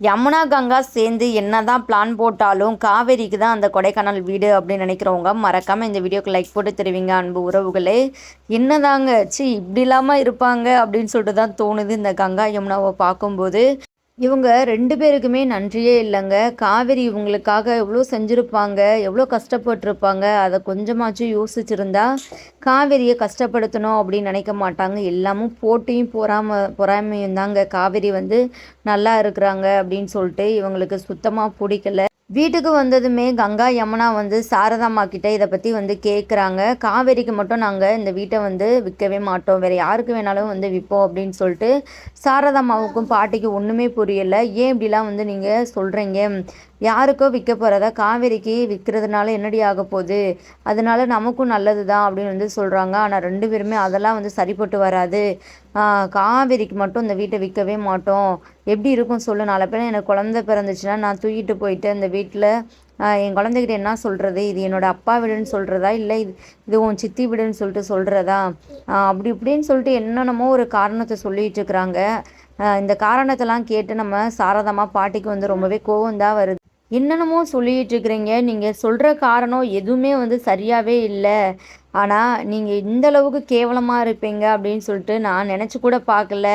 யமுனா கங்கா சேர்ந்து என்ன தான் பிளான் போட்டாலும் காவேரிக்கு தான் அந்த கொடைக்கானல் வீடு அப்படின்னு நினைக்கிறவங்க மறக்காமல் இந்த வீடியோக்கு லைக் போட்டு தருவீங்க அன்பு உறவுகளே. என்னதாங்க? சி இப்படி இல்லாமல் இருப்பாங்க அப்படின்னு சொல்லிட்டு தான் தோணுது இந்த கங்கா யமுனாவை பார்க்கும்போது. இவங்க ரெண்டு பேருக்குமே நன்றியே இல்லைங்க. காவேரி இவங்களுக்காக எவ்வளோ செஞ்சுருப்பாங்க எவ்வளோ கஷ்டப்பட்டிருப்பாங்க அதை கொஞ்சமாச்சும் யோசிச்சிருந்தா காவேரியை கஷ்டப்படுத்தணும் அப்படின்னு நினைக்க மாட்டாங்க. எல்லாமும் போட்டியும் பொறாம பொறாமையும் தாங்க காவேரி வந்து நல்லா இருக்கிறாங்க அப்படின்னு சொல்லிட்டு இவங்களுக்கு சுத்தமாக பிடிக்கல. வீட்டுக்கு வந்ததுமே கங்கா யமுனா வந்து சாரதாம்மா கிட்ட இதை பற்றி வந்து கேட்குறாங்க காவேரிக்கு மட்டும் நாங்கள் இந்த வீட்டை வந்து விற்கவே மாட்டோம். வேறு யாருக்கு வேணாலும் வந்து விற்போம் அப்படின்னு சொல்லிட்டு சாரதாம்மாவுக்கும் பாட்டிக்கு ஒன்றுமே புரியலை. ஏன் இப்படிலாம் வந்து நீங்கள் சொல்கிறீங்க யாருக்கோ விற்க போகிறதா காவேரிக்கு விற்கிறதுனால என்னடி ஆக போகுது? அதனால நமக்கும் நல்லது தான் அப்படின்னு வந்து சொல்கிறாங்க ஆனால் ரெண்டு பேருமே அதெல்லாம் வந்து சரிப்பட்டு வராது. காவேரிக்கு மட்டும் இந்த வீட்டை விற்கவே மாட்டோம். எப்படி இருக்கும் சொல்லு? நாளை பேர் எனக்கு குழந்த பிறந்துச்சுன்னா நான் தூக்கிட்டு போயிட்டு அந்த வீட்டில் என் குழந்தைகிட்ட என்ன சொல்கிறது இது என்னோடய அப்பா வீடுன்னு சொல்கிறதா இல்லை இது இது உன் சித்தி வீடுன்னு சொல்லிட்டு சொல்கிறதா அப்படி இப்படின்னு சொல்லிட்டு என்னென்னமோ ஒரு காரணத்தை சொல்லிகிட்டு இருக்கிறாங்க. இந்த காரணத்தெல்லாம் கேட்டு நம்ம சாரதமாக பாட்டிக்கு வந்து ரொம்பவே கோவம் தான் வருது. என்னென்னமோ சொல்லிகிட்டு இருக்கிறீங்க நீங்கள் சொல்கிற காரணம் எதுவுமே வந்து சரியாகவே இல்லை. ஆனால் நீங்கள் இந்த அளவுக்கு கேவலமாக இருப்பீங்க அப்படின்னு சொல்லிட்டு நான் நினச்சி கூட பார்க்கல.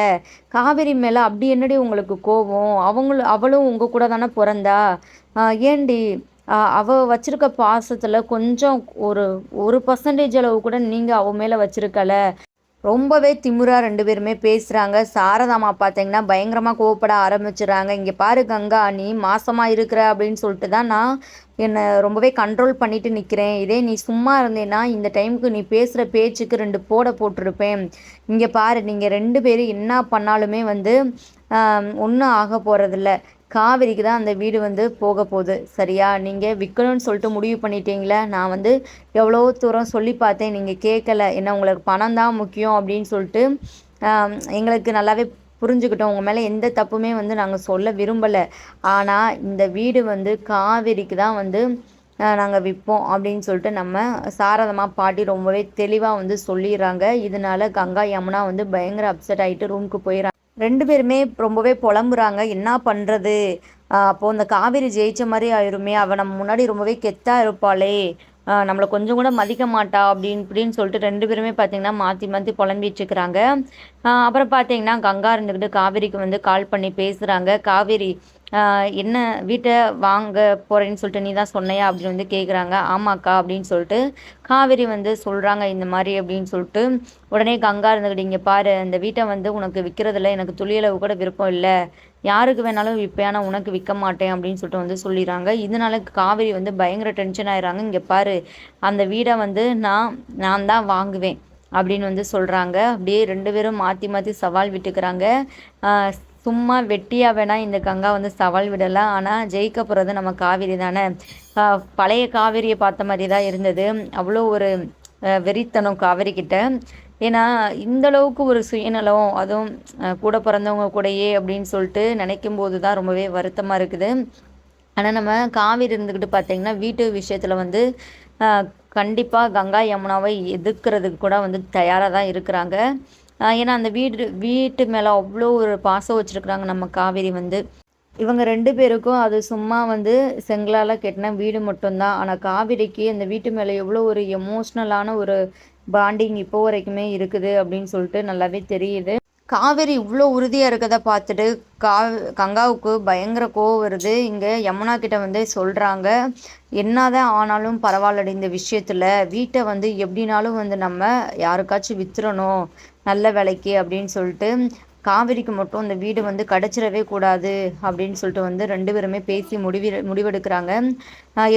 காவேரி மேலே அப்படி என்னடி உங்களுக்கு கோபம்? அவங்களும் அவளும் உங்கள் கூட தானே பிறந்தா? ஏண்டி அவள் வச்சுருக்க பாசத்தில் கொஞ்சம் ஒரு ஒரு பர்சன்டேஜ் அளவு கூட நீங்கள் அவள் மேலே வச்சுருக்கல. ரொம்பவே திமுறாக ரெண்டு பேருமே பேசுகிறாங்க சாரதாமா பார்த்தீங்கன்னா பயங்கரமாக கோவப்பட ஆரம்பிச்சிடுறாங்க. இங்கே பாரு கங்கா நீ மாசமாக இருக்கிற அப்படின்னு சொல்லிட்டு தான் நான் என்னை ரொம்பவே கண்ட்ரோல் பண்ணிட்டு நிற்கிறேன் இதே நீ சும்மா இருந்தேன்னா இந்த டைமுக்கு நீ பேசுகிற பேச்சுக்கு ரெண்டு போட போட்டிருப்பேன். இங்கே பாரு நீங்கள் ரெண்டு பேரும் என்ன பண்ணாலுமே வந்து ஒன்றும் ஆக போகிறதில்ல காவிரிக்கு தான் அந்த வீடு வந்து போக போகுது. சரியா? நீங்கள் விற்கணும்னு சொல்லிட்டு முடிவு பண்ணிட்டீங்களே நான் வந்து எவ்வளோ தூரம் சொல்லி பார்த்தேன் நீங்கள் கேட்கல. என்ன உங்களுக்கு பணம் தான் முக்கியம் அப்படின்னு சொல்லிட்டு எங்களுக்கு நல்லாவே புரிஞ்சுக்கிட்டோம். உங்கள் மேலே எந்த தப்புமே வந்து நாங்கள் சொல்ல விரும்பலை. ஆனால் இந்த வீடு வந்து காவிரிக்கு தான் வந்து நாங்கள் விற்போம் அப்படின்னு சொல்லிட்டு நம்ம சாரதமாக பாட்டி ரொம்பவே தெளிவாக வந்து சொல்லிடுறாங்க. இதனால கங்கா யமுனா வந்து பயங்கர அப்செட் ஆகிட்டு ரூமுக்கு போயிடறாங்க. ரெண்டு பேருமே ரொம்பவே புலம்புறாங்க. என்ன பண்ணுறது அப்போது இந்த காவேரி ஜெயிச்ச மாதிரி ஆயிருமே. அவள் நம்ம முன்னாடி ரொம்பவே கெத்தாக இருப்பாளே. நம்மளை கொஞ்சம் கூட மதிக்க மாட்டா அப்படின்னு இப்படின்னு சொல்லிட்டு ரெண்டு பேருமே பார்த்தீங்கன்னா மாற்றி மாற்றி புலம்பிட்டுருக்குறாங்க அப்புறம் பார்த்தீங்கன்னா கங்கா இருந்துக்கிட்டு காவேரிக்கு வந்து கால் பண்ணி பேசுகிறாங்க காவேரி என்ன வீட்டை வாங்க போகிறேன்னு சொல்லிட்டு நீ தான் சொன்னையா அப்படின்னு வந்து கேட்குறாங்க ஆமாக்கா அப்படின்னு சொல்லிட்டு காவேரி வந்து சொல்கிறாங்க இந்த மாதிரி அப்படின்னு சொல்லிட்டு. உடனே கங்கா இருந்துக்கிட்டு இங்கே பாரு அந்த வீட்டை வந்து உனக்கு விற்கிறதுல எனக்கு துளியளவு கூட விருப்பம் இல்லை. யாருக்கு வேணாலும் விற்பேன் உனக்கு விற்க மாட்டேன் அப்படின்னு சொல்லிட்டு வந்து சொல்லிடுறாங்க. இதனால காவேரி வந்து பயங்கர டென்ஷன் ஆயிடுறாங்க. இங்கே பாரு அந்த வீடை வந்து நான் நான் தான் வாங்குவேன் அப்படின்னு வந்து சொல்கிறாங்க அப்படியே ரெண்டு பேரும் மாற்றி மாற்றி சவால் விட்டுக்கிறாங்க. சும்மா வெட்டியாக வேணால் இந்த கங்கா வந்து சவால் விடலாம். ஆனால் ஜெயிக்க போகிறது நம்ம காவேரி தானே. பழைய காவேரியை பார்த்த மாதிரி தான் இருந்தது. அவ்வளோ ஒரு வெறித்தனம் காவேரி கிட்ட ஏன்னா இந்த அளவுக்கு ஒரு சுயநலம் அதுவும் கூட பிறந்தவங்க கூடயே அப்படின்னு சொல்லிட்டு நினைக்கும் போது தான் ரொம்பவே வருத்தமாக இருக்குது. ஆனால் நம்ம காவிரி இருந்துக்கிட்டு பார்த்தீங்கன்னா வீட்டு விஷயத்தில் வந்து கண்டிப்பாக கங்கா யமுனாவை எதிர்க்கிறதுக்கு கூட வந்து தயாராக தான் இருக்கிறாங்க. ஏன்னா அந்த வீடு வீட்டு மேலே அவ்வளோ ஒரு பாசம் வச்சுருக்குறாங்க நம்ம காவேரி வந்து. இவங்க ரெண்டு பேருக்கும் அது சும்மா வந்து செங்கலால் கெட்டின வீடு மட்டும்தான். ஆனால் காவிரிக்கு அந்த வீட்டு மேலே எவ்வளோ ஒரு எமோஷ்னலான ஒரு பாண்டிங் இப்போ வரைக்குமே இருக்குது அப்படின்னு சொல்லிட்டு நல்லாவே தெரியுது. காவேரி இவ்வளோ உறுதியாக இருக்கதை பார்த்துட்டு கா கங்காவுக்கு பயங்கர கோவம் வருது. இங்கே யமுனா கிட்ட வந்து சொல்கிறாங்க என்னதான் ஆனாலும் பரவாயில்லடி இந்த விஷயத்தில். வீட்டை வந்து எப்படினாலும் வந்து நம்ம யாருக்காச்சும் வித்துறணும். நல்ல விலைக்கு அப்படின்னு சொல்லிட்டு காவிரிக்கு மட்டும் இந்த வீடு வந்து கிடச்சிடவே கூடாது அப்படின்னு சொல்லிட்டு வந்து ரெண்டு பேருமே பேசி முடிவு முடிவெடுக்கிறாங்க.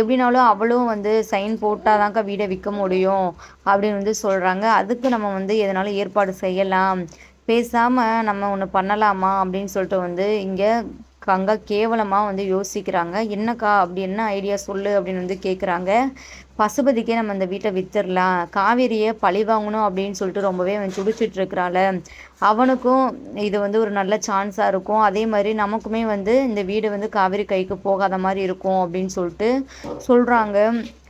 எப்படினாலும் அவளும் வந்து சைன் போட்டால் தான்க்கா வீடை விற்க முடியும் அப்படின்னு வந்து சொல்கிறாங்க அதுக்கு நம்ம வந்து எதனாலும் ஏற்பாடு செய்யலாம். பேசாமல் நம்ம ஒன்று பண்ணலாமா அப்படின்னு சொல்லிட்டு வந்து இங்கே கங்கா கேவலமாக வந்து யோசிக்கிறாங்க. என்னக்கா அப்படி என்ன ஐடியா சொல்லு அப்படின்னு வந்து கேட்குறாங்க பசுபதிக்கே நம்ம இந்த வீட்டை வித்துடலாம். காவேரியை பழி வாங்கணும் அப்படின்னு சொல்லிட்டு ரொம்பவே அவன் துடிச்சிட்டு இருக்கிறாள். அவனுக்கும் இது வந்து ஒரு நல்ல சான்ஸாக இருக்கும். அதே மாதிரி நமக்குமே வந்து இந்த வீடு வந்து காவேரி கைக்கு போகாத மாதிரி இருக்கும் அப்படின்னு சொல்லிட்டு சொல்கிறாங்க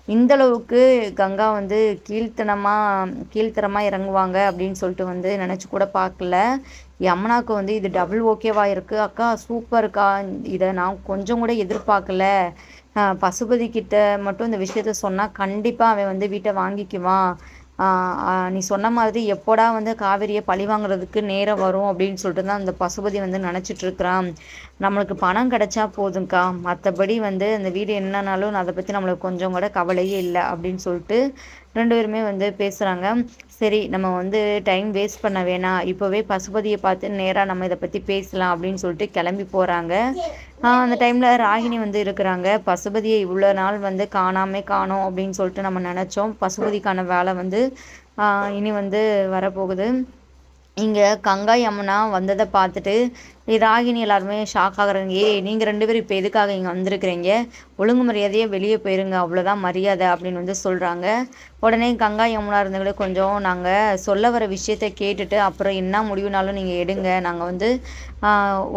இந்தளவுக்கு கங்கா வந்து கீழ்த்தனமாக கீழ்த்தரமாக இறங்குவாங்க அப்படின்னு சொல்லிட்டு வந்து நினச்சி கூட பார்க்கல. யமுனாவுக்கு வந்து இது டபுள் ஓகேவா இருக்குது அக்கா சூப்பர்க்கா இதை நான் கொஞ்சம் கூட எதிர்பார்க்கல. பசுபதி கிட்ட மட்டும் இந்த விஷயத்த சொன்னால் கண்டிப்பாக அவன் வந்து வீட்டை வாங்கிக்குவான். நீ சொன்ன மாதிரி எப்போடா வந்து காவேரியை பழி வாங்குறதுக்கு நேரம் வரும் அப்படின்னு சொல்லிட்டு தான் அந்த பசுபதி வந்து நினச்சிட்ருக்கிறான் நம்மளுக்கு பணம் கிடைச்சா போதும்க்கா. மற்றபடி வந்து அந்த வீடு என்னன்னாலும் அதை பற்றி நம்மளுக்கு கொஞ்சம் கூட கவலையே இல்லை அப்படின்னு சொல்லிட்டு ரெண்டு பேருமே வந்து பேசுகிறாங்க சரி நம்ம வந்து டைம் வேஸ்ட் பண்ண வேணாம். இப்போவே பசுபதியை பார்த்து நேராக நம்ம இதை பற்றி பேசலாம் அப்படின்னு சொல்லிட்டு கிளம்பி போகிறாங்க அந்த டைமில் ராகினி வந்து இருக்கிறாங்க. பசுபதியை இவ்வளோ நாள் வந்து காணாமே காணோம் அப்படின்னு சொல்லிட்டு நம்ம நினச்சோம். பசுபதிக்கான வேலை வந்து இனி வந்து வரப்போகுது. இங்கே கங்கா யமுனா வந்ததை பார்த்துட்டு ராகினி எல்லாருமே ஷாக் ஆகுறாங்க. ஏ நீங்கள் ரெண்டு பேரும் இப்போ எதுக்காக இங்கே வந்திருக்கிறீங்க? ஒழுங்கு மரியாதையே வெளியே போயிருங்க அவ்வளோதான் மரியாதை அப்படின்னு வந்து சொல்கிறாங்க உடனே கங்கா யமுனா இருந்தவங்களே கொஞ்சம் நாங்கள் சொல்ல வர விஷயத்த கேட்டுட்டு அப்புறம் என்ன முடிவுனாலும் நீங்கள் எடுங்க. நாங்கள் வந்து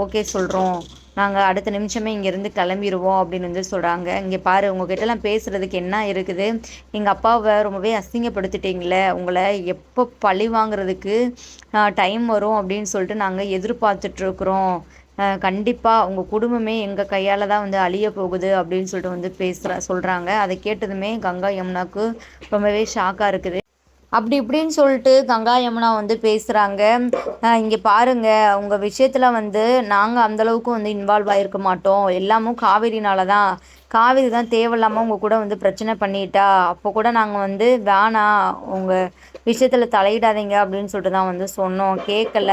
ஓகே சொல்கிறோம் நாங்கள் அடுத்த நிமிஷமே இங்கேருந்து கிளம்பிடுவோம் அப்படின்னு வந்து சொல்கிறாங்க இங்கே பாரு உங்ககிட்டலாம் பேசுகிறதுக்கு என்ன இருக்குது? எங்கள் அப்பாவை ரொம்பவே அசிங்கப்படுத்திட்டீங்களே உங்களை எப்போ பழி வாங்குறதுக்கு டைம் வரும் அப்படின்னு சொல்லிட்டு நாங்கள் எதிர்பார்த்துட்ருக்குறோம் கண்டிப்பாக உங்கள் குடும்பமே எங்கள் கையால் தான் வந்து அழிய போகுது அப்படின்னு சொல்லிட்டு வந்து பேசுகிற சொல்கிறாங்க அதை கேட்டதுமே கங்கா யமுனாவுக்கு ரொம்பவே ஷாக்காக இருக்குது. அப்படி இப்படின்னு சொல்லிட்டு கங்கா யமுனா வந்து பேசுகிறாங்க இங்கே பாருங்கள் உங்கள் விஷயத்தில் வந்து நாங்கள் அந்தளவுக்கு வந்து இன்வால்வ் ஆகிருக்க மாட்டோம். எல்லாமும் காவேரினால தான் காவேரி தான் தேவையில்லாமல் உங்கள் கூட வந்து பிரச்சனை பண்ணிட்டா. அப்போ கூட நாங்கள் வந்து வேணாம் உங்கள் விஷயத்தில் தலையிடாதீங்க அப்படின்னு சொல்லிட்டு தான் வந்து சொன்னோம். கேட்கல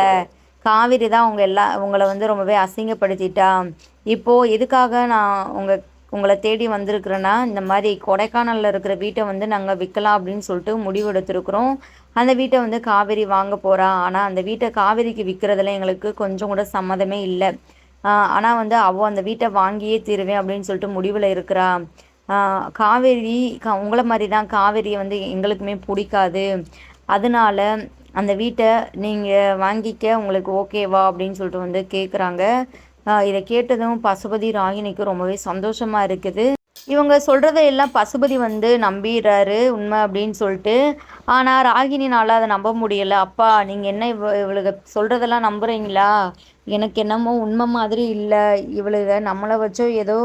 காவேரி தான் உங்கள் எல்லா உங்களை வந்து ரொம்பவே அசிங்கப்படுத்திட்டா. இப்போது எதுக்காக நான் உங்கள் உங்களை தேடி வந்திருக்கிறேன்னா இந்த மாதிரி கொடைக்கானலில் இருக்கிற வீட்டை வந்து நாங்கள் விற்கலாம் அப்படின்னு சொல்லிட்டு முடிவு எடுத்திருக்கிறோம். அந்த வீட்டை வந்து காவேரி வாங்க போகிறா ஆனால் அந்த வீட்டை காவேரிக்கு விற்கிறதுல எங்களுக்கு கொஞ்சம் கூட சம்மதமே இல்லை. ஆனால் வந்து அவள் அந்த வீட்டை வாங்கியே தீருவேன் அப்படின்னு சொல்லிட்டு முடிவில் இருக்கிறா. காவேரி உங்களை மாதிரி தான் காவேரியை வந்து எங்களுக்குமே பிடிக்காது. அதனால அந்த வீட்டை நீங்கள் வாங்கிக்க உங்களுக்கு ஓகேவா அப்படின்னு சொல்லிட்டு வந்து கேட்குறாங்க இதை கேட்டதும் பசுபதி ராகினிக்கு ரொம்பவே சந்தோஷமாக இருக்குது. இவங்க சொல்கிறத எல்லாம் பசுபதி வந்து நம்பிடுறாரு உண்மை அப்படின்னு சொல்லிட்டு. ஆனால் ராகினினால் அதை நம்ப முடியலை. அப்பா நீங்கள் என்ன இவ இவளுக்கு சொல்கிறதெல்லாம் நம்புகிறீங்களா எனக்கு என்னமோ உண்மை மாதிரி இல்லை. இவளுக நம்மளை வச்சோ ஏதோ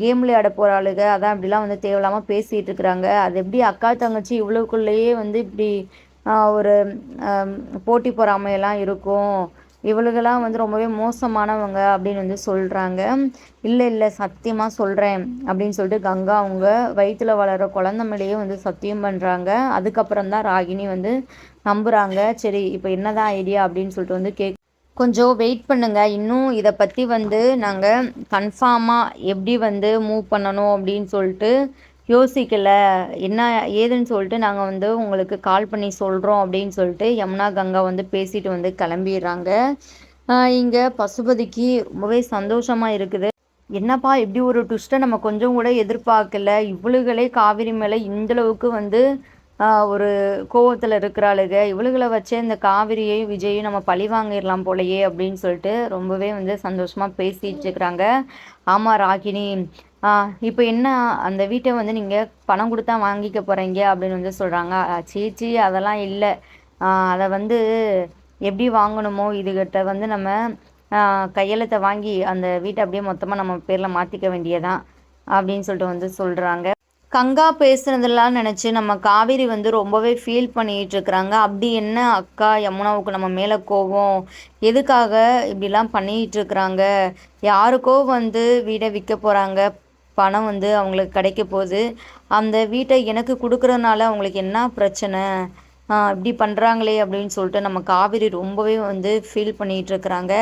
கேம் விளையாட போகிற ஆளுக அதான் இப்படிலாம் வந்து தேவையில்லாமல் பேசிகிட்டு இருக்கிறாங்க. அது எப்படி அக்கா தங்கச்சி இவ்வளோக்குள்ளேயே வந்து இப்படி ஒரு போட்டி பொறாமையெல்லாம் இருக்கும். இவளுகெல்லாம் வந்து ரொம்பவே மோசமானவங்க அப்படின்னு வந்து சொல்கிறாங்க இல்லை இல்லை சத்தியமாக சொல்கிறேன் அப்படின்னு சொல்லிட்டு கங்கா அவங்க வயிற்றில் வளர குழந்த மேலேயே வந்து சத்தியம் பண்ணுறாங்க அதுக்கப்புறம் தான் ராகினி வந்து நம்புகிறாங்க சரி இப்போ என்னதான் ஐடியா அப்படின்னு சொல்லிட்டு வந்து கேக் கொஞ்சம் வெயிட் பண்ணுங்கள் இன்னும் இதை பற்றி வந்து நாங்கள் கன்ஃபார்மாக எப்படி வந்து மூவ் பண்ணணும்? அப்படின்னு சொல்லிட்டு யோசிக்கலை. என்ன ஏதுன்னு சொல்லிட்டு நாங்கள் வந்து உங்களுக்கு கால் பண்ணி சொல்கிறோம் அப்படின்னு சொல்லிட்டு யமுனா கங்கா வந்து பேசிட்டு வந்து கிளம்பிடுறாங்க. இங்கே பசுபதிக்கு ரொம்பவே சந்தோஷமாக இருக்குது. என்னப்பா இப்படி ஒரு ட்விஸ்ட்டை நம்ம கொஞ்சம் கூட எதிர்பார்க்கல. இவளுகளே காவிரி மேலே இந்தளவுக்கு வந்து ஒரு கோவத்தில் இருக்கிறாளுக. இவளுகளை வச்சே இந்த காவிரியையும் விஜயும் நம்ம பழி வாங்கிடலாம் போலையே அப்படின்னு சொல்லிட்டு ரொம்பவே வந்து சந்தோஷமாக பேசிட்டு இருக்கிறாங்க. ஆமாம் ராகினி. இப்போ என்ன அந்த வீட்டை வந்து நீங்கள் பணம் கொடுத்தா வாங்கிக்க போகிறீங்க அப்படின்னு வந்து சொல்கிறாங்க சீச்சி அதெல்லாம் இல்லை. அதை வந்து எப்படி வாங்கணுமோ இதுகிட்ட வந்து நம்ம கையெழுத்தை வாங்கி அந்த வீட்டை அப்படியே மொத்தமாக நம்ம பேரில் மாற்றிக்க வேண்டியதான் அப்படின்னு சொல்லிட்டு வந்து சொல்கிறாங்க கங்கா பேசுனதெல்லாம் நினச்சி நம்ம காவேரி வந்து ரொம்பவே ஃபீல் பண்ணிகிட்டு இருக்கிறாங்க. அப்படி என்ன அக்கா யமுனாவுக்கு நம்ம மேலே கோவம் எதுக்காக இப்படிலாம் பண்ணிகிட்டு இருக்கிறாங்க? யாருக்கோ வந்து வீடை விற்க போகிறாங்க பணம் வந்து அவங்களுக்கு கிடைக்க போகுது. அந்த வீட்டை எனக்கு கொடுக்குறதுனால அவங்களுக்கு என்ன பிரச்சனை? இப்படி பண்ணுறாங்களே அப்படின்னு சொல்லிட்டு நம்ம காவிரி ரொம்பவே வந்து ஃபீல் பண்ணிகிட்டு இருக்கிறாங்க.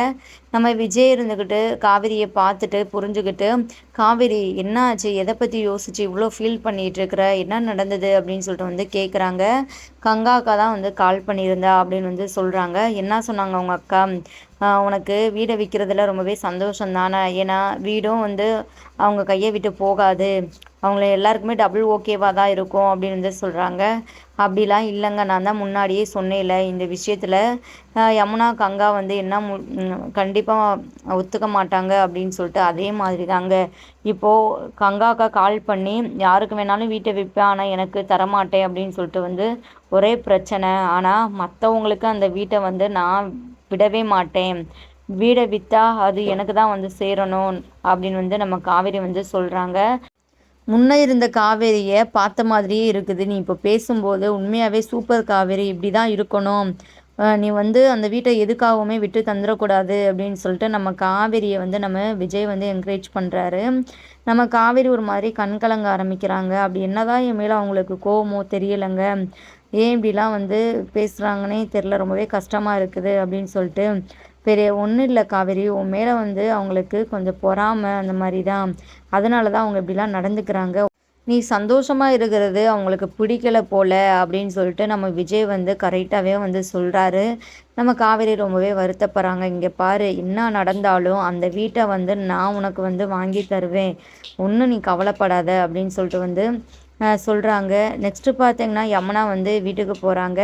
நம்ம விஜய் இருந்துக்கிட்டு காவிரியை பார்த்துட்டு புரிஞ்சுக்கிட்டு காவிரி என்ன ஆச்சு? எதை பற்றி யோசிச்சு இவ்வளோ ஃபீல் பண்ணிகிட்டு இருக்கிற? என்ன நடந்தது? அப்படின்னு சொல்லிட்டு வந்து கேட்குறாங்க கங்கா அக்கா தான் வந்து கால் பண்ணியிருந்தா அப்படின்னு வந்து சொல்கிறாங்க என்ன சொன்னாங்க அவங்க அக்கா? உனக்கு வீடை விற்கிறதுல ரொம்பவே சந்தோஷம் தானே ஏன்னா வீடும் வந்து அவங்க கையை விட்டு போகாது. அவங்கள எல்லாருக்குமே டபுள் ஓகேவாக தான் இருக்கும் அப்படின்னு வந்து சொல்கிறாங்க அப்படிலாம் இல்லைங்க. நான் தான் முன்னாடியே சொன்னேன்ல இந்த விஷயத்தில் யமுனா கங்கா வந்து என்ன கண்டிப்பாக ஒத்துக்க மாட்டாங்க அப்படின்னு சொல்லிட்டு அதே மாதிரி தாங்க. இப்போது கங்காக்கா கால் பண்ணி யாருக்கு வேணாலும் வீட்டை விற்பேன் ஆனால் எனக்கு தரமாட்டேன் அப்படின்னு சொல்லிட்டு வந்து ஒரே பிரச்சனை. ஆனால் மற்றவங்களுக்கு அந்த வீட்டை வந்து நான் விடவே மாட்டேன். வீடை விற்றா அது எனக்கு தான் வந்து சேரணும் அப்படின்னு வந்து நம்ம காவேரி வந்து சொல்கிறாங்க முன்னே இருந்த காவேரியை பார்த்த மாதிரியே இருக்குது. நீ இப்போ பேசும்போது உண்மையாகவே சூப்பர் காவேரி இப்படி தான் இருக்கணும் நீ வந்து அந்த வீட்டை எதுக்காகவுமே விட்டு தந்துடக்கூடாது அப்படின்னு சொல்லிட்டு நம்ம காவேரியை வந்து நம்ம விஜய் வந்து என்கரேஜ் பண்ணுறாரு நம்ம காவேரி ஒரு மாதிரி கண் கலங்க ஆரம்பிக்கிறாங்க. அப்படி என்னதான் என் மேலே அவங்களுக்கு கோவமோ தெரியலைங்க. ஏன் இப்படிலாம் வந்து பேசுகிறாங்கன்னே தெரில ரொம்பவே கஷ்டமாக இருக்குது அப்படின்னு சொல்லிட்டு. பெரிய ஒன்றும் இல்லை காவேரி. உன் மேலே வந்து அவங்களுக்கு கொஞ்சம் பொறாமை அந்த மாதிரி தான் அதனால தான் அவங்க இப்படிலாம் நடந்துக்கிறாங்க. நீ சந்தோஷமாக இருக்கிறது அவங்களுக்கு பிடிக்கல போல அப்படின்னு சொல்லிட்டு நம்ம விஜய் வந்து கரெக்டாகவே வந்து சொல்கிறாரு நம்ம காவேரி ரொம்பவே வருத்தப்படுறாங்க. இங்கே பாரு என்ன நடந்தாலும் அந்த வீட்டை வந்து நான் உனக்கு வந்து வாங்கி தருவேன். ஒன்றும் நீ கவலைப்படாத அப்படின்னு சொல்லிட்டு வந்து சொல்கிறாங்க நெக்ஸ்ட்டு பார்த்தீங்கன்னா யமுனா வந்து வீட்டுக்கு போகிறாங்க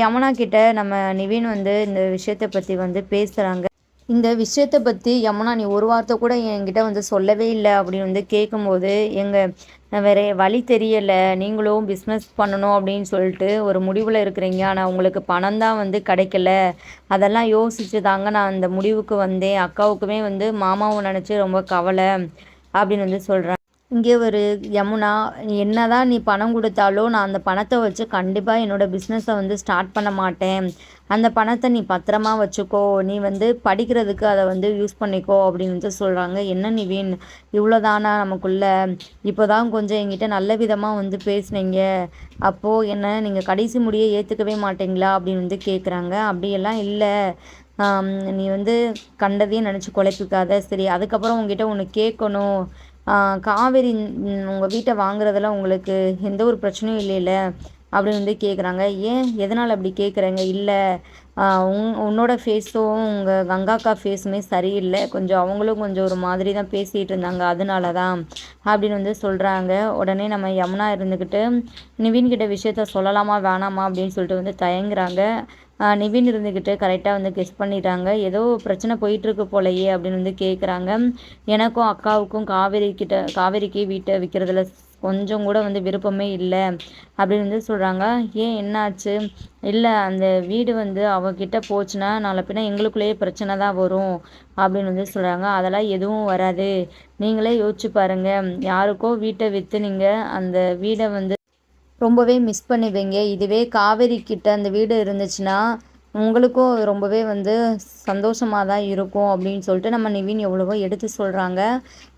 யமுனா கிட்ட நம்ம நிவின் வந்து இந்த விஷயத்தை பற்றி வந்து பேசுகிறாங்க இந்த விஷயத்தை பற்றி யமுனா நீ ஒரு வார்த்தை கூட என்கிட்ட வந்து சொல்லவே இல்லை அப்படின்னு வந்து கேட்கும்போது எங்கள் வேறு வழி தெரியலை. நீங்களும் பிஸ்னஸ் பண்ணணும் அப்படின்னு சொல்லிட்டு ஒரு முடிவில் இருக்கிறீங்க. ஆனால் உங்களுக்கு பணம் தான் வந்து கிடைக்கல. அதெல்லாம் யோசிச்சு தாங்க நான் அந்த முடிவுக்கு வந்தேன். அக்காவுக்குமே வந்து மாமாவை நினச்சி ரொம்ப கவலை அப்படின்னு வந்து சொல்கிறேன் இங்கே ஒரு யமுனா என்ன தான் நீ பணம் கொடுத்தாலும் நான் அந்த பணத்தை வச்சு கண்டிப்பாக என்னோடய பிஸ்னஸை வந்து ஸ்டார்ட் பண்ண மாட்டேன். அந்த பணத்தை நீ பத்திரமா வச்சுக்கோ. நீ வந்து படிக்கிறதுக்கு அதை வந்து யூஸ் பண்ணிக்கோ அப்படின்னு வந்து சொல்கிறாங்க என்ன நீ வீண் இவ்வளோதானா நமக்குள்ள? இப்போ தான் கொஞ்சம் எங்கிட்ட நல்ல விதமாக வந்து பேசுனீங்க. அப்போது என்ன நீங்கள் கடைசி முடியை ஏற்றுக்கவே மாட்டீங்களா அப்படின்னு வந்து கேட்குறாங்க அப்படியெல்லாம் இல்லை. நீ வந்து கண்டதையும் நினச்சி குழப்பிக்காத. சரி அதுக்கப்புறம் உங்ககிட்ட ஒன்று கேட்கணும். காவேரி உங்கள் வீட்டை வாங்குறதுல உங்களுக்கு எந்த ஒரு பிரச்சனையும் இல்லைல்ல? அப்படின்னு வந்து கேட்குறாங்க ஏன்? எதனால் அப்படி கேட்குறேங்க இல்லை உன் உன்னோட ஃபேஸும் உங்கள் கங்காக்கா ஃபேஸுமே சரியில்லை. கொஞ்சம் அவங்களும் கொஞ்சம் ஒரு மாதிரி தான் பேசிகிட்டு இருந்தாங்க. அதனால தான் அப்படின்னு வந்து சொல்கிறாங்க உடனே நம்ம யமுனா இருந்துக்கிட்டு நிவின் கிட்ட விஷயத்த சொல்லலாமா வேணாமா அப்படின்னு சொல்லிட்டு வந்து தயங்குறாங்க. நிவின் இருந்துக்கிட்டு கரெக்டாக வந்து கெஸ் பண்ணிட்டாங்க ஏதோ பிரச்சனை போயிட்டுருக்கு போலையே அப்படின்னு வந்து கேட்குறாங்க எனக்கும் அக்காவுக்கும் காவேரி கிட்ட காவேரிக்கு வீட்டை விற்கிறதுல கொஞ்சம் கூட வந்து விருப்பமே இல்லை அப்படின்னு வந்து சொல்கிறாங்க ஏன் என்னாச்சு? இல்லை அந்த வீடு வந்து அவகிட்ட போச்சுன்னா நாளை பின்ன எங்களுக்குள்ளேயே பிரச்சனை தான் வரும் அப்படின்னு வந்து சொல்கிறாங்க அதெல்லாம் எதுவும் வராது. நீங்களே யோசிச்சு பாருங்கள் யாருக்கோ வீட்டை விற்று நீங்கள் அந்த வீடை வந்து ரொம்பவே மிஸ் பண்ணுவீங்க இதுவே காவேரி கிட்ட அந்த வீடு இருந்துச்சுன்னா உங்களுக்கும் ரொம்பவே வந்து சந்தோஷமாக தான் இருக்கும் அப்படின்னு சொல்லிட்டு நம்ம நிவின் எவ்வளவோ எடுத்து சொல்கிறாங்க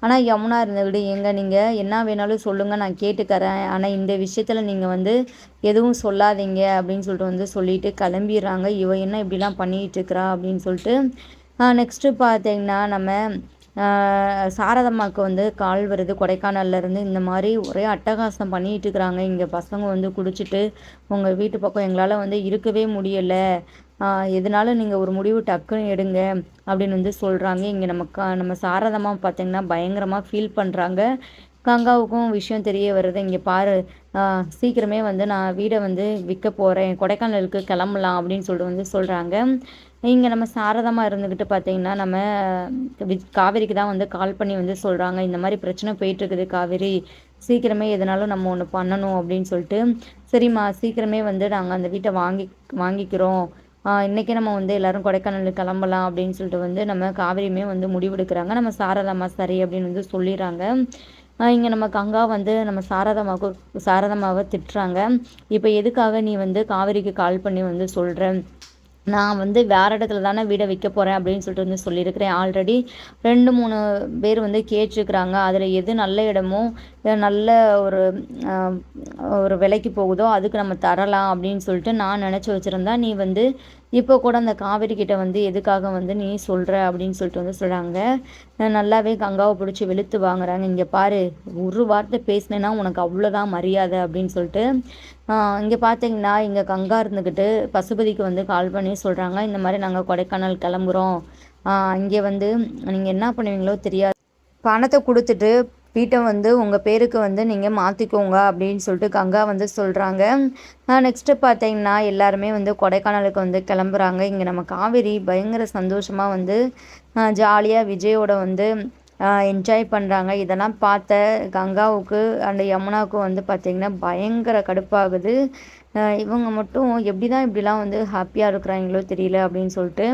ஆனால் யமுனா இருந்த வீடு எங்க? நீங்கள் என்ன வேணாலும் சொல்லுங்கள் நான் கேட்டுக்கிறேன். ஆனால் இந்த விஷயத்தில் நீங்கள் வந்து எதுவும் சொல்லாதீங்க அப்படின்னு சொல்லிட்டு வந்து சொல்லிட்டு கிளம்பிடுறாங்க. இவ என்ன இப்படிலாம் பண்ணிகிட்டு இருக்கிறா அப்படின்னு சொல்லிட்டு நெக்ஸ்ட்டு பார்த்தீங்கன்னா நம்ம சாரதம்மாவுக்கு வந்து கால் வருது. கொடைக்கானல்லேருந்து இந்த மாதிரி ஒரே அட்டகாசம் பண்ணிகிட்டு இருக்கிறாங்க இங்கே பசங்க வந்து குடிச்சிட்டு உங்கள் வீட்டு பக்கம் எங்களால் வந்து இருக்கவே முடியலை. எதனால நீங்கள் ஒரு முடிவு டக்குன்னு எடுங்க அப்படின்னு வந்து சொல்கிறாங்க இங்கே நம்ம கா நம்ம சாரதமாக பார்த்திங்கன்னா பயங்கரமாக ஃபீல் பண்ணுறாங்க கங்காவுக்கும் விஷயம் தெரிய வருது. இங்கே பாரு சீக்கிரமே வந்து நான் வீடை வந்து விற்க போகிறேன் கொடைக்கானலுக்கு கிளம்பலாம் அப்படின்னு சொல்லிட்டு வந்து சொல்கிறாங்க இங்கே நம்ம சாரதமாக இருந்துக்கிட்டு பார்த்தீங்கன்னா நம்ம காவேரிக்கு தான் வந்து கால் பண்ணி வந்து சொல்கிறாங்க இந்த மாதிரி பிரச்சனை போயிட்டுருக்குது காவேரி. சீக்கிரமே எதனாலும் நம்ம ஒன்று பண்ணணும் அப்படின்னு சொல்லிட்டு சரிம்மா சீக்கிரமே வந்து நாங்கள் அந்த வீட்டை வாங்கி வாங்கிக்கிறோம். இன்றைக்கே நம்ம வந்து எல்லோரும் கொடைக்கானலுக்கு கிளம்பலாம் அப்படின்னு சொல்லிட்டு வந்து நம்ம காவிரியுமே வந்து முடிவெடுக்கிறாங்க நம்ம சாரதாம்மா சரி அப்படின்னு வந்து சொல்லிடுறாங்க. இங்கே நம்ம கங்கா வந்து நம்ம சாரதாமாவுக்கு சாரதாமாவை திட்டுறாங்க. இப்போ எதுக்காக நீ வந்து காவேரிக்கு கால் பண்ணி வந்து சொல்கிற நான் வந்து வேறு இடத்துல தானே வீடை விற்க போகிறேன் அப்படின்னு சொல்லிட்டு வந்து சொல்லியிருக்கிறேன். ஆல்ரெடி ரெண்டு மூணு பேர் வந்து கேட்டிருக்கிறாங்க. அதில் எது நல்ல இடமோ நல்ல ஒரு ஒரு விலைக்கு போகுதோ அதுக்கு நம்ம தரலாம் அப்படின்னு சொல்லிட்டு நான் நினச்சி வச்சுருந்தா நீ வந்து இப்போ கூட அந்த காவேரி கிட்ட வந்து எதுக்காக வந்து நீ சொல்கிற அப்படின்னு சொல்லிட்டு வந்து சொல்கிறாங்க நல்லாவே கங்காவை பிடிச்சி வெளுத்து வாங்குறாங்க. இங்கே பாரு ஒரு வார்த்தை பேசினேன்னா உனக்கு அவ்வளோதான் மரியாதை அப்படின்னு சொல்லிட்டு இங்கே பார்த்தீங்கன்னா இங்கே கங்கா இருந்துக்கிட்டு பசுபதிக்கு வந்து கால் பண்ணி சொல்கிறாங்க இந்த மாதிரி நாங்கள் கொடைக்கானல் கிளம்புறோம். இங்கே வந்து நீங்கள் என்ன பண்ணுவீங்களோ தெரியாது. பணத்தை கொடுத்துட்டு வீட்டை வந்து உங்கள் பேருக்கு வந்து நீங்கள் மாற்றிக்கோங்க அப்படின்னு சொல்லிட்டு கங்கா வந்து சொல்கிறாங்க நெக்ஸ்ட்டு பார்த்தீங்கன்னா எல்லாருமே வந்து கொடைக்கானலுக்கு வந்து கிளம்புறாங்க. இங்கே நம்ம காவேரி பயங்கர சந்தோஷமாக வந்து ஜாலியாக விஜயோட வந்து என்ஜாய் பண்ணுறாங்க இதெல்லாம் பார்த்த கங்காவுக்கு அண்ட் யமுனாவுக்கும் வந்து பார்த்திங்கன்னா பயங்கர கடுப்பாகுது. இவங்க மட்டும் எப்படி தான் இப்படிலாம் வந்து ஹாப்பியாக இருக்கிறாங்களோ தெரியல அப்படின்னு சொல்லிட்டு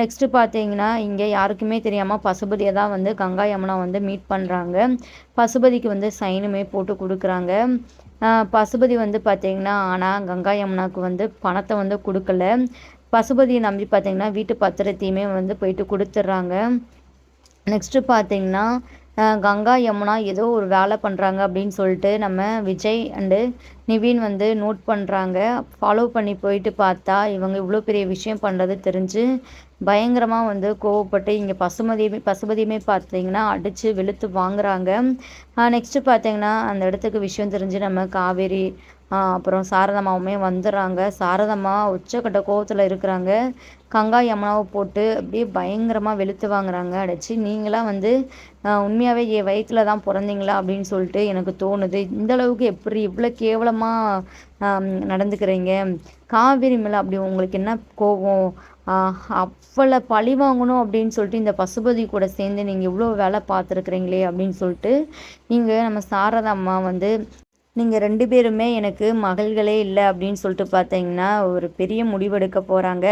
நெக்ஸ்ட்டு பார்த்தீங்கன்னா இங்கே யாருக்குமே தெரியாமல் பசுபதியை தான் வந்து கங்கா யமுனா வந்து மீட் பண்ணுறாங்க பசுபதிக்கு வந்து சைனுமே போட்டு கொடுக்குறாங்க. பசுபதி வந்து பார்த்திங்கன்னா ஆனால் கங்கா யமுனாவுக்கு வந்து பணத்தை வந்து கொடுக்கல. பசுபதியை நம்பி பார்த்திங்கன்னா வீட்டு பத்திரத்தையுமே வந்து போயிட்டு கொடுத்துட்றாங்க. நெக்ஸ்ட்டு பார்த்திங்கன்னா கங்கா யமுனா ஏதோ ஒரு வேலை பண்ணுறாங்க அப்படின்னு சொல்லிட்டு நம்ம விஜய் அண்டு நிவின் வந்து நோட் பண்ணுறாங்க ஃபாலோ பண்ணி போயிட்டு பார்த்தா இவங்க இவ்வளோ பெரிய விஷயம் பண்ணுறது தெரிஞ்சு பயங்கரமாக வந்து கோவப்பட்டு இங்கே பசுமதியுமே பசுபதியுமே பார்த்தீங்கன்னா அடித்து வெளுத்து வாங்குறாங்க. நெக்ஸ்ட்டு பார்த்தீங்கன்னா அந்த இடத்துக்கு விஷயம் தெரிஞ்சு நம்ம காவேரி அப்புறம் சாரதம்மாவுமே வந்துடுறாங்க. சாரதம்மா உச்சக்கட்ட கோவத்தில் இருக்கிறாங்க. கங்கா யமுனாவை போட்டு அப்படியே பயங்கரமாக வெளுத்து வாங்குறாங்க. அடைச்சி நீங்களாம் வந்து உண்மையாகவே என் வயிற்றில் தான் பிறந்தீங்களா அப்படின்னு சொல்லிட்டு எனக்கு தோணுது. இந்தளவுக்கு எப்படி இவ்வளோ கேவலமாக நடந்துக்கிறீங்க? காவேரி மேலே அப்படி உங்களுக்கு என்ன கோபம்? அவ்வளோ பழி வாங்கணும் அப்படின்னு சொல்லிட்டு இந்த பசுபதி கூட சேர்ந்து நீங்கள் இவ்வளோ வேலை பார்த்துருக்குறீங்களே அப்படின்னு சொல்லிட்டு நீங்கள் நம்ம சாரதம்மா வந்து நீங்கள் ரெண்டு பேருமே எனக்கு மகள்களே இல்லை அப்படின்னு சொல்லிட்டு பார்த்தீங்கன்னா ஒரு பெரிய முடிவெடுக்க போகிறாங்க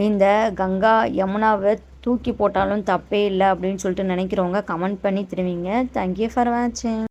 இந்த கங்கா யமுனாவை தூக்கி போட்டாலும் தப்பே இல்லை அப்படின்னு சொல்லிட்டு நினைக்கிறவங்க கமெண்ட் பண்ணி திரும்பிங்க தேங்க்யூ ஃபார் வாட்சிங்